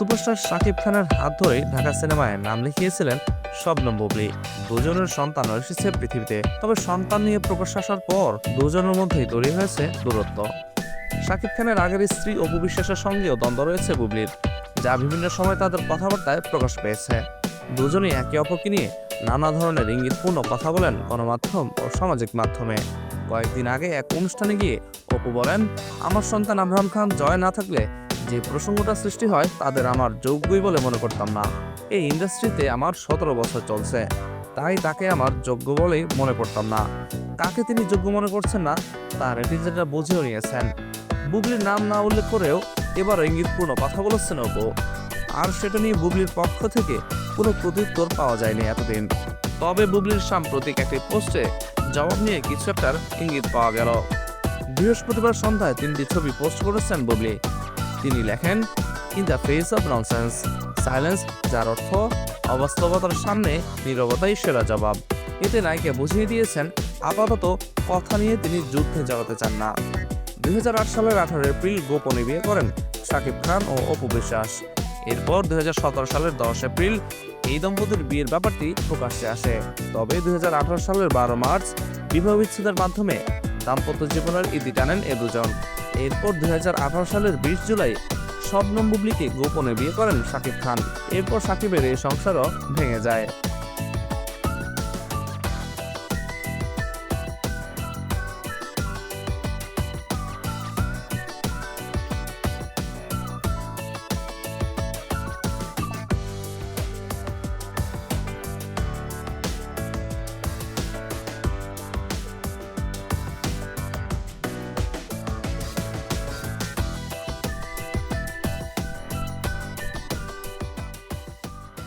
Superstar Shakib খানের হাত ধরে ঢাকা সিনেমায় নাম লিখিয়েছিলেন শবনম বুবলি। দুজনের সন্তান এসেছে পৃথিবীতে, তবে সন্তান নিয়ে প্রকাশ আসার পর দুজনের মধ্যেই তৈরি হয়েছে দূরত্ব। শাকিব খানের আগের স্ত্রী অপু বিশ্বাসের সঙ্গেও দ্বন্দ্ব রয়েছে বুবলির, যা বিভিন্ন সময় তাদের কথাবার্তায় প্রকাশ পেয়েছে। দুজনই একে অপরকে নিয়ে নানা ধরনের ইঙ্গিতপূর্ণ কথা বলেন গণমাধ্যম ও সামাজিক মাধ্যমে। কয়েকদিন আগে এক অনুষ্ঠানে গিয়ে অপু বলেন, আমার সন্তান আবরাম খান জয় না থাকলে যে প্রসঙ্গটা সৃষ্টি হয়, তাদের আমার যোগ্যই বলে মনে করতাম না। এই ইন্ডাস্ট্রিতে আমার সতেরো বছর চলছে, তাই তাকে আমার যোগ্য বলেই মনে করতাম না। কাকে তিনি যোগ্য মনে করছেন না তা নেটিজেনরা বুঝেও নিয়েছেন। বুবলির নাম না উল্লেখ করেও এবার ইঙ্গিতপূর্ণ কথা বলেছেন অপু। আর সেটা নিয়ে বুবলির পক্ষ থেকে কোনো প্রত্যুত্তর পাওয়া যায়নি এতদিন। তবে বুবলির সাম্প্রতিক একটি পোস্টে জবাব নিয়ে কিছু একটার ইঙ্গিত পাওয়া গেল। বৃহস্পতিবার সন্ধ্যায় তিনটি ছবি পোস্ট করেছেন বুবলি। তিনি লেখেন in the face of nonsense silence যার অর্থ অবাস্তবতার সামনে নীরবতাই সেরা জবাব। এতে নায়িকা বুঝিয়ে দিয়েছেন, আপাতত কথা নিয়ে তিনি যুদ্ধে জড়াতে চান না। দুই সালের আঠারো এপ্রিল গোপনে বিয়ে করেন শাকিব খান ও অপু বিশ্বাস। এরপর দুই হাজার সতেরো সালের দশ এপ্রিল এই দম্পতির বিয়ের ব্যাপারটি প্রকাশ্যে আসে। তবে দুই হাজার আঠারো সালের বারো মার্চ বিবাহ বিচ্ছেদের মাধ্যমে দাম্পত্য জীবনের ইতি টানেন এ দুজন। এরপর দুই হাজার আঠারো সালের বিশ জুলাই শবনম বুবলিকে গোপনে বিয়ে করেন শাকিব খান। এরপর সাকিবের এই সংসারও ভেঙে যায়।